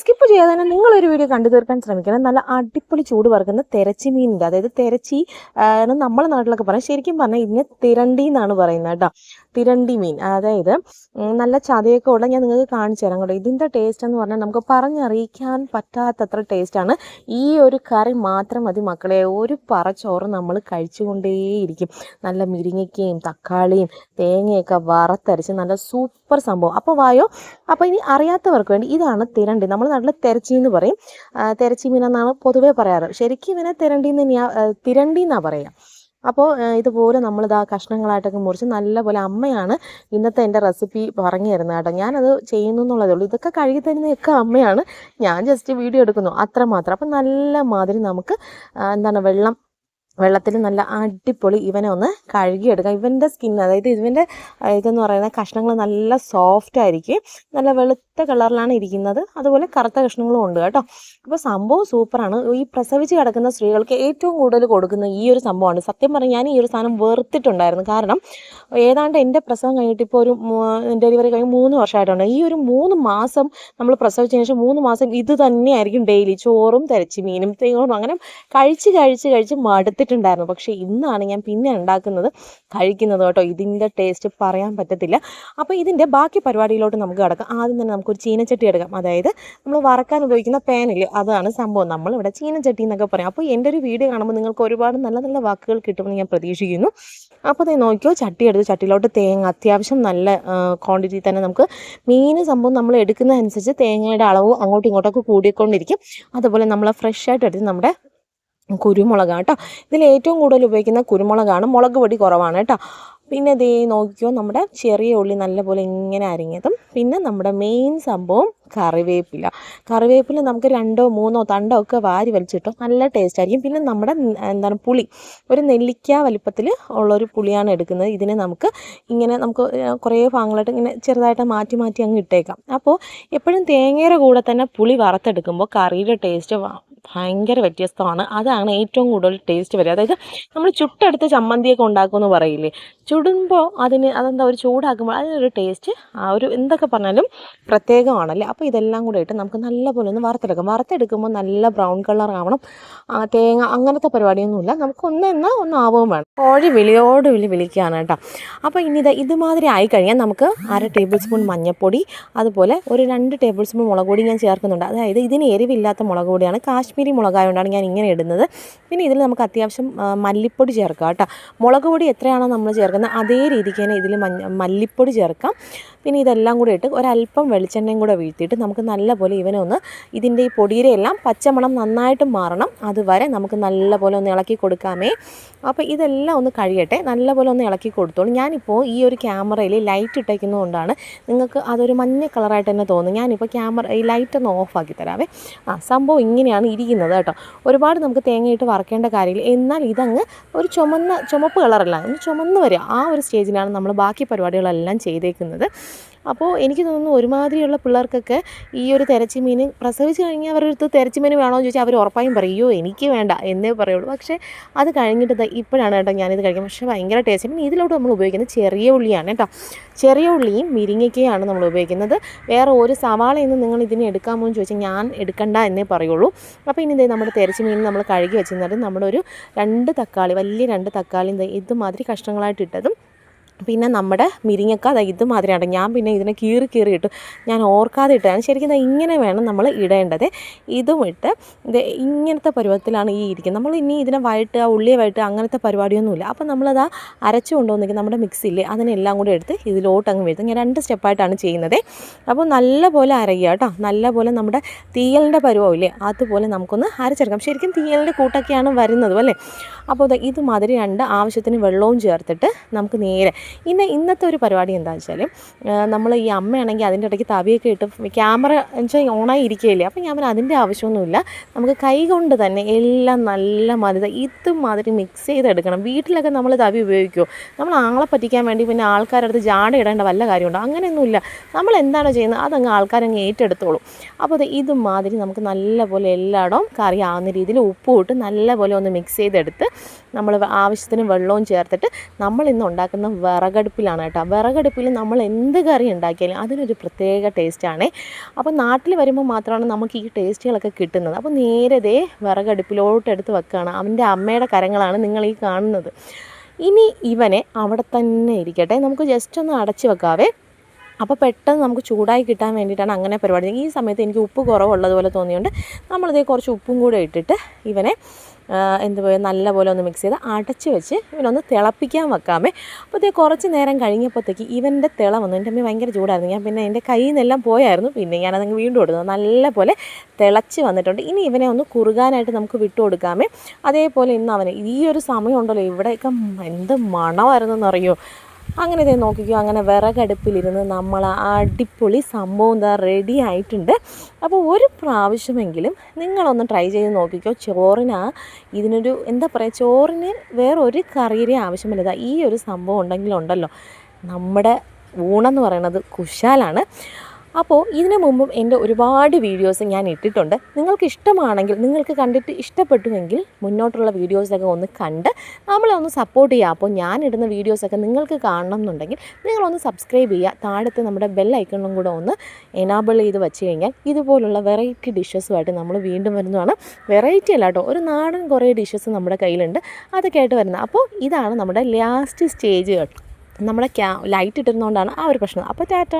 Skip ചെയ്യാതെ തന്നെ നിങ്ങളൊരു വീഡിയോ കണ്ടു തീർക്കാൻ ശ്രമിക്കണം. നല്ല അടിപൊളി ചൂട് വറുക്കുന്ന തിരച്ചി മീനിന്റെ അതായത് തിരച്ചി നമ്മളെ നാട്ടിലൊക്കെ പറയാം. ശരിക്കും പറഞ്ഞാൽ ഇതിനെ തിരണ്ടി എന്നാണ് പറയുന്നത് കേട്ടോ. തിരണ്ടി മീൻ. അതായത് നല്ല ചതയൊക്കെ ഉള്ള ഞാൻ നിങ്ങൾക്ക് കാണിച്ചു തരാം കേട്ടോ. ഇതിന്റെ ടേസ്റ്റ് എന്ന് പറഞ്ഞാൽ നമുക്ക് പറഞ്ഞറിയിക്കാൻ പറ്റാത്തത്ര ടേസ്റ്റാണ് ഈ ഒരു കറി മാത്രം മതി മക്കളെ. ഒരു പറ ചോറ് നമ്മൾ കഴിച്ചുകൊണ്ടേയിരിക്കും. നല്ല മിരിങ്ങയ്ക്കയും തക്കാളിയും തേങ്ങയൊക്കെ വറുത്തരച്ച് നല്ല സൂപ്പർ സംഭവം. അപ്പോൾ വായോ അപ്പോൾ ഇനി അറിയാത്തവർക്ക് വേണ്ടി ഇതാണ് തിരണ്ടി. നമ്മൾ നാട്ടിൽ തെരച്ചി എന്ന് പറയും. തെരച്ചി മീൻ എന്നാണ് പൊതുവേ പറയാറ്. ശരിക്കും ഇവനെ തിരണ്ടി എന്ന് തന്നെയാ ആ, തിരണ്ടി എന്നാണ് പറയുക അപ്പോൾ ഇതുപോലെ നമ്മളിതാ കഷ്ണങ്ങളായിട്ടൊക്കെ മുറിച്ച് നല്ലപോലെ അമ്മയാണ് ഇന്നത്തെ എന്റെ റെസിപ്പി പറഞ്ഞു തരുന്നത് കേട്ടോ. ഞാനത് ചെയ്യുന്നു എന്നുള്ളതേ ഉള്ളൂ. ഇതൊക്കെ കഴുകി തരുന്നതൊക്കെ അമ്മയാണ്. ഞാൻ ജസ്റ്റ് വീഡിയോ എടുക്കുന്നു. അത്രമാത്രം അപ്പം നല്ല മാതിരി നമുക്ക് എന്താണ് വെള്ളം വെള്ളത്തിൽ നല്ല അടിപൊളി ഇവനെ ഒന്ന് കഴുകിയെടുക്കാം. ഇവന്റെ സ്കിൻ അതായത് ഇവന്റെ ഇതെന്ന് പറയുന്ന കഷ്ണങ്ങൾ നല്ല സോഫ്റ്റ് ആയിരിക്കും. നല്ല വെളുത്ത കളറിലാണ് ഇരിക്കുന്നത്. അതുപോലെ കറുത്ത കഷ്ണങ്ങളും ഉണ്ട് കേട്ടോ. അപ്പോൾ സംഭവം സൂപ്പറാണ്. ഈ പ്രസവിച്ച് കിടക്കുന്ന സ്ത്രീകൾക്ക് ഏറ്റവും കൂടുതൽ കൊടുക്കുന്ന ഈ ഒരു സംഭവമാണ്. സത്യം പറഞ്ഞാൽ ഞാൻ ഈ ഒരു സാധനം വെറുത്തിട്ടുണ്ടായിരുന്നു. കാരണം ഏതാണ്ട് എന്റെ പ്രസവം കഴിഞ്ഞിട്ട് ഇപ്പോൾ ഒരു ഡെലിവറി കഴിഞ്ഞ് മൂന്ന് വർഷമായിട്ടുണ്ട്. ഈ ഒരു മൂന്ന് മാസം നമ്മൾ പ്രസവിച്ചതിന് ശേഷം മൂന്ന് മാസം ഇത് തന്നെയായിരിക്കും ഡെയിലി. ചോറും തിരച്ചി മീനും തേങ്ങോറും അങ്ങനെ കഴിച്ച് കഴിച്ച് കഴിച്ച് മടുത്തിട്ടുണ്ടായിരുന്നു. പക്ഷേ ഇന്നാണ് ഞാൻ പിന്നെ ഉണ്ടാക്കുന്നത് കഴിക്കുന്നത് കേട്ടോ. ഇതിന്റെ ടേസ്റ്റ് പറയാൻ പറ്റത്തില്ല. അപ്പോൾ ഇതിന്റെ ബാക്കി പരിപാടിയിലോട്ട് നമുക്ക് കിടക്കാം. ആദ്യം തന്നെ നമുക്കൊരു ചീനച്ചട്ടി എടുക്കാം. അതായത് നമ്മൾ വറക്കാൻ ഉപയോഗിക്കുന്ന പാനില്ലേ അതാണ് സംഭവം. നമ്മളിവിടെ ചീനച്ചട്ടി എന്നൊക്കെ പറയാം. അപ്പോൾ എന്റെ ഒരു വീഡിയോ കാണുമ്പോൾ നിങ്ങൾക്ക് ഒരുപാട് നല്ല നല്ല വാക്കുകൾ കിട്ടുമെന്ന് ഞാൻ പ്രതീക്ഷിക്കുന്നു. അപ്പോൾ അതേ നോക്കിയോ ചട്ടി എടുത്ത് ചട്ടിയിലോട്ട് തേങ്ങ. അത്യാവശ്യം നല്ല ക്വാണ്ടിറ്റി തന്നെ നമുക്ക് മീൻ സംഭവം നമ്മൾ എടുക്കുന്നതനുസരിച്ച് തേങ്ങയുടെ അളവ് അങ്ങോട്ടും ഇങ്ങോട്ടൊക്കെ കൂടിക്കൊണ്ടിരിക്കും. അതുപോലെ നമ്മൾ ഫ്രഷ് ആയിട്ട് എടുത്ത് നമ്മുടെ കുരുമുളകാണ് കേട്ടോ. ഇതിൽ ഏറ്റവും കൂടുതൽ ഉപയോഗിക്കുന്ന കുരുമുളകാണ്. മുളക് പൊടി കുറവാണ് കേട്ടോ. പിന്നെ ദേ നോക്കിയോ നമ്മുടെ ചെറിയ ഉള്ളി നല്ലപോലെ ഇങ്ങനെ അരിഞ്ഞതും പിന്നെ നമ്മുടെ മെയിൻ സംഭവം കറിവേപ്പില. കറിവേപ്പില നമുക്ക് രണ്ടോ മൂന്നോ തണ്ടോ ഒക്കെ വാരി വലിച്ചിട്ടോ നല്ല ടേസ്റ്റ് ആയിരിക്കും. പിന്നെ നമ്മുടെ എന്താണ് പുളി ഒരു നെല്ലിക്ക വലിപ്പത്തിൽ ഉള്ളൊരു പുളിയാണ് എടുക്കുന്നത്. ഇതിനെ നമുക്ക് ഇങ്ങനെ നമുക്ക് കുറേ ഭാഗങ്ങളായിട്ട് ഇങ്ങനെ ചെറുതായിട്ട് മാറ്റി മാറ്റി അങ്ങ് ഇട്ടേക്കാം. അപ്പോൾ എപ്പോഴും തേങ്ങയുടെ കൂടെ തന്നെ പുളി വറുത്തെടുക്കുമ്പോൾ കറിയുടെ ടേസ്റ്റ് ഭയങ്കര വ്യത്യസ്തമാണ്. അതാണ് ഏറ്റവും കൂടുതൽ ടേസ്റ്റ് വരിക. അതായത് നമ്മൾ ചുട്ടെടുത്ത് ചമ്മന്തിയൊക്കെ ഉണ്ടാക്കുമെന്ന് പറയില്ലേ? ചുടുമ്പോൾ അതിന് അതെന്താ ഒരു ചൂടാക്കുമ്പോൾ അതിനൊരു ടേസ്റ്റ് ആ ഒരു എന്തൊക്കെ പറഞ്ഞാലും പ്രത്യേകമാണല്ലേ? അപ്പോൾ ഇതെല്ലാം കൂടെ ഇട്ട് നമുക്ക് നല്ലപോലെ ഒന്ന് വറുത്തെടുക്കാം. വറുത്തെടുക്കുമ്പോൾ നല്ല ബ്രൗൺ കളർ ആവണം. തേങ്ങ അങ്ങനത്തെ പരിപാടിയൊന്നുമില്ല. നമുക്ക് ഒന്ന് എന്നാൽ ഒന്ന് ആവുകയും വേണം. കോഴി വിളിയോട് വിളി വിളിക്കുകയാണ് കേട്ടോ. അപ്പോൾ ഇനി ഇത് ഇതുമാതിരി ആയി കഴിഞ്ഞാൽ നമുക്ക് അര ടേബിൾ സ്പൂൺ മഞ്ഞൾപ്പൊടി അതുപോലെ ഒരു രണ്ട് ടേബിൾ സ്പൂൺ മുളക് പൊടി ഞാൻ ചേർക്കുന്നുണ്ട്. അതായത് ഇതിന് എരിവില്ലാത്ത മുളക് പൊടിയാണ്. കാശ്മീരി മുളകായതുകൊണ്ടാണ് ഞാൻ ഇങ്ങനെ ഇടുന്നത്. പിന്നെ ഇതിൽ നമുക്ക് അത്യാവശ്യം മല്ലിപ്പൊടി ചേർക്കാം കേട്ടോ. മുളക് പൊടി എത്രയാണോ നമ്മൾ ചേർക്കുന്നത് അതേ രീതിക്ക് തന്നെ ഇതിൽ മല്ലിപ്പൊടി ചേർക്കാം. പിന്നെ ഇതെല്ലാം കൂടി ഇട്ട് ഒരല്പം വെളിച്ചെണ്ണയും കൂടെ വീഴ്ത്തിയിട്ട് നമുക്ക് നല്ലപോലെ ഇവനെ ഒന്ന് ഇതിന്റെ ഈ പൊടിയുടെ എല്ലാം പച്ചമണം നന്നായിട്ട് മാറണം. അതുവരെ നമുക്ക് നല്ലപോലെ ഒന്ന് ഇളക്കി കൊടുക്കാമേ. അപ്പോൾ ഇതെല്ലാം ഒന്ന് കഴിയട്ടെ നല്ലപോലെ ഒന്ന് ഇളക്കി കൊടുത്തോളൂ. ഞാനിപ്പോൾ ഈ ഒരു ക്യാമറയിൽ ലൈറ്റ് ഇട്ടേക്കുന്നതുകൊണ്ടാണ് നിങ്ങൾക്ക് അതൊരു മഞ്ഞ കളറായിട്ട് തന്നെ തോന്നും ഞാനിപ്പോൾ ക്യാമറ ഈ ലൈറ്റ് ഒന്ന് ഓഫാക്കി തരാമേ. ആ സംഭവം ഇങ്ങനെയാണ്. ഇരിക്കുന്നത് കേട്ടോ. ഒരുപാട് നമുക്ക് തേങ്ങയിട്ട് വറക്കേണ്ട കാര്യമില്ല. എന്നാൽ ഇതങ്ങ് ഒരു ചുമന്ന ചുമപ്പ് കളറല്ല ഒന്ന് ചുമന്ന് വരിക. ആ ഒരു സ്റ്റേജിലാണ് നമ്മൾ ബാക്കി പരിപാടികളെല്ലാം ചെയ്തേക്കുന്നത്. അപ്പോൾ എനിക്ക് തോന്നുന്നു ഒരുമാതിരിയുള്ള പിള്ളേർക്കൊക്കെ ഈ ഒരു തിരച്ചി മീൻ പ്രസവിച്ച് കഴിഞ്ഞാൽ അവരടുത്ത് തിരച്ചി മീൻ വേണോ എന്ന് ചോദിച്ചാൽ അവർ ഉറപ്പായും പറയും എനിക്ക് വേണ്ട എന്നേ പറയുള്ളൂ. പക്ഷേ അത് കഴിഞ്ഞിട്ട് ഇപ്പോഴാണ് കേട്ടോ ഞാനിത് കഴിക്കുന്നത്. പക്ഷേ ഭയങ്കര ടേസ്റ്റ്. പിന്നെ ഇതിലോട്ട് നമ്മൾ ഉപയോഗിക്കുന്നത് ചെറിയ ഉള്ളിയാണ് കേട്ടോ. ചെറിയ ഉള്ളിയും മിരിങ്ങയ്ക്കയാണ് നമ്മൾ ഉപയോഗിക്കുന്നത്. വേറെ ഒരു സവാളയൊന്നും നിങ്ങൾ ഇതിന് എടുക്കാമോ എന്ന് ചോദിച്ചാൽ ഞാൻ എടുക്കണ്ട എന്നേ പറയുള്ളൂ. അപ്പോൾ ഇനി ഇതേ നമ്മുടെ തിരച്ചി മീൻ നമ്മൾ കഴുകി വെച്ചിരുന്നിട്ട് നമ്മുടെ ഒരു രണ്ട് തക്കാളി വലിയ രണ്ട് തക്കാളി ഇതുമാതിരി കഷ്ണങ്ങളായിട്ട് ഇട്ടതും പിന്നെ നമ്മുടെ മിരിങ്ങക്ക അത് ഇതുമാതിരിയാണ്. ഞാൻ പിന്നെ ഇതിനെ കീറി കീറി ഇട്ടു. ഞാൻ ഓർക്കാതെ ഇട്ടതാണ് ശരിക്കും ഇങ്ങനെ വേണം നമ്മൾ ഇടേണ്ടത്. ഇതും ഇട്ട് ഇത് ഇങ്ങനത്തെ പരുവത്തിലാണ് ഈ ഇരിക്കുന്നത്. നമ്മൾ ഇനി ഇതിനെ വഴട്ട് ഉള്ളിയെ വഴട്ട് അങ്ങനത്തെ പരിപാടിയൊന്നുമില്ല. അപ്പോൾ നമ്മളത് ആ അരച്ചു കൊണ്ടുവന്നിരിക്കും നമ്മുടെ മിക്സിയില്ലേ അതിനെല്ലാം കൂടി എടുത്ത് ഇതിലോട്ട് അങ്ങ് വീഴ്ത്തും ഞാൻ രണ്ട് സ്റ്റെപ്പായിട്ടാണ് ചെയ്യുന്നത്. അപ്പോൾ നല്ല പോലെ അരയുക കേട്ടോ. നല്ല പോലെ നമ്മുടെ തീയലിന്റെ പരുവമില്ലേ അതുപോലെ നമുക്കൊന്ന് അരച്ചെടുക്കാം. ശരിക്കും തീയലിന്റെ കൂട്ടൊക്കെയാണ് വരുന്നത് അല്ലേ? അപ്പോൾ ഇതുമാതിരി രണ്ട് ആവശ്യത്തിന് വെള്ളവും ചേർത്തിട്ട് നമുക്ക് നേരെ ഇന്ന് ഇന്നത്തെ ഒരു പരിപാടി എന്താണെന്ന് വെച്ചാൽ നമ്മൾ ഈ അമ്മയാണെങ്കിൽ അതിന്റെ ഇടയ്ക്ക് തവിയൊക്കെ ഇട്ട് ക്യാമറ വെച്ചാൽ ഓണായി ഇരിക്കുകയില്ലേ അപ്പം ഞാൻ അതിന്റെ ആവശ്യമൊന്നുമില്ല. നമുക്ക് കൈ കൊണ്ട് തന്നെ എല്ലാം നല്ല മതി ഇതുമാതിരി മിക്സ് ചെയ്തെടുക്കണം. വീട്ടിലൊക്കെ നമ്മൾ തവി ഉപയോഗിക്കുമോ നമ്മൾ ആളെ പറ്റിക്കാൻ വേണ്ടി പിന്നെ ആൾക്കാരുടെ അടുത്ത് ജാട ഇടേണ്ട വല്ല കാര്യമുണ്ടോ? അങ്ങനെയൊന്നുമില്ല. നമ്മൾ എന്താണോ ചെയ്യുന്നത് അതങ്ങ് ആൾക്കാരങ്ങ് ഏറ്റെടുത്തോളും. അപ്പോൾ അത് ഇതുമാതിരി നമുക്ക് നല്ലപോലെ എല്ലായിടവും കറി ആവുന്ന രീതിയിൽ ഉപ്പും ഇട്ട് നല്ലപോലെ ഒന്ന് മിക്സ് ചെയ്തെടുത്ത് നമ്മൾ ആവശ്യത്തിന് വെള്ളവും ചേർത്തിട്ട് നമ്മൾ ഇന്ന് ഉണ്ടാക്കുന്ന വിറകടുപ്പിലാണ് കേട്ടോ. വിറകടുപ്പിൽ നമ്മൾ എന്ത് കറി ഉണ്ടാക്കിയാലും അതിനൊരു പ്രത്യേക ടേസ്റ്റാണ് അപ്പോൾ നാട്ടിൽ വരുമ്പോൾ മാത്രമാണ് നമുക്ക് ഈ ടേസ്റ്റുകളൊക്കെ കിട്ടുന്നത്. അപ്പോൾ നേരെ ദേ വിറകടുപ്പിലോട്ട് എടുത്ത് വെക്കുകയാണ്. അവന്റെ അമ്മയുടെ കരങ്ങളാണ് നിങ്ങൾ ഈ കാണുന്നത്. ഇനി ഇവനെ അവിടെ തന്നെ ഇരിക്കട്ടെ. നമുക്ക് ജസ്റ്റ് ഒന്ന് അടച്ച് വെക്കാവേ. അപ്പോൾ പെട്ടെന്ന് നമുക്ക് ചൂടായി കിട്ടാൻ വേണ്ടിയിട്ടാണ് അങ്ങനെ പരിപാടി. ഈ സമയത്ത് എനിക്ക് ഉപ്പ് കുറവുള്ളതുപോലെ തോന്നിയുകൊണ്ട് നമ്മളിതേ കുറച്ച് ഉപ്പും കൂടെ ഇട്ടിട്ട് ഇവനെ എന്ത് നല്ല നല്ലപോലെ ഒന്ന് മിക്സ് ചെയ്ത് അടച്ച് വെച്ച് ഇവനൊന്ന് തിളപ്പിക്കാൻ വെക്കാമേ. അപ്പോൾ ഇതേ കുറച്ച് നേരം കഴിഞ്ഞപ്പോഴത്തേക്ക് ഇവന്റെ തിള വന്നു. എന്റെ അമ്മ ഭയങ്കര ചൂടായിരുന്നു. ഞാൻ പിന്നെ എന്റെ കയ്യിൽ നിന്നെല്ലാം പോയായിരുന്നു. പിന്നെ ഞാനതങ്ങ് വീണ്ടും കൊടുത്തു നല്ലപോലെ തിളച്ച് വന്നിട്ടുണ്ട്. ഇനി ഇവനെ ഒന്ന് കുറുകാനായിട്ട് നമുക്ക് വിട്ടു കൊടുക്കാമേ. അതേപോലെ ഇന്ന് അവന് ഈ ഒരു സമയമുണ്ടല്ലോ ഇവിടെയൊക്കെ എന്ത് മണമായിരുന്നെന്നറിയോ? അങ്ങനെ ഇതേ നോക്കിക്കോ അങ്ങനെ വിറകടുപ്പിലിരുന്ന് നമ്മൾ അടിപൊളി സംഭവം എന്താ റെഡി ആയിട്ടുണ്ട്. അപ്പോൾ ഒരു പ്രാവശ്യമെങ്കിലും നിങ്ങളൊന്ന് ട്രൈ ചെയ്ത് നോക്കിക്കോ ചോറിന് ഇതിനൊരു എന്താ പറയുക ചോറിന് വേറൊരു കറിയുടെ ആവശ്യമില്ല. ഈ ഒരു സംഭവം ഉണ്ടെങ്കിലുണ്ടല്ലോ നമ്മുടെ ഊണെന്ന് പറയുന്നത് കുശാലാണ്. അപ്പോൾ ഇതിനു മുമ്പും എന്റെ ഒരുപാട് വീഡിയോസ് ഞാൻ ഇട്ടിട്ടുണ്ട്. നിങ്ങൾക്ക് ഇഷ്ടമാണെങ്കിൽ നിങ്ങൾക്ക് കണ്ടിട്ട് ഇഷ്ടപ്പെട്ടുവെങ്കിൽ മുന്നോട്ടുള്ള വീഡിയോസൊക്കെ ഒന്ന് കണ്ട് നമ്മളെ ഒന്ന് സപ്പോർട്ട് ചെയ്യുക. അപ്പോൾ ഞാൻ ഇടുന്ന വീഡിയോസൊക്കെ നിങ്ങൾക്ക് കാണണം എന്നുണ്ടെങ്കിൽ നിങ്ങളൊന്ന് സബ്സ്ക്രൈബ് ചെയ്യുക. താഴത്തെ നമ്മുടെ ബെൽ ഐക്കണും കൂടെ ഒന്ന് എനാബിൾ ചെയ്ത് വെച്ച് കഴിഞ്ഞാൽ ഇതുപോലുള്ള വെറൈറ്റി ഡിഷസുമായിട്ട് നമ്മൾ വീണ്ടും വരുന്നതാണ്. വെറൈറ്റി അല്ല കേട്ടോ ഒരു നാടൻ കുറേ ഡിഷസ് നമ്മുടെ കയ്യിലുണ്ട്. അതൊക്കെ ആയിട്ട് വരുന്നത്. അപ്പോൾ ഇതാണ് നമ്മുടെ ലാസ്റ്റ് സ്റ്റേജ് നമ്മുടെ ക്യാ ലൈറ്റ് ഇട്ടിരുന്നതുകൊണ്ടാണ് ആ ഒരു പ്രശ്നം. അപ്പോൾ ടാറ്റ.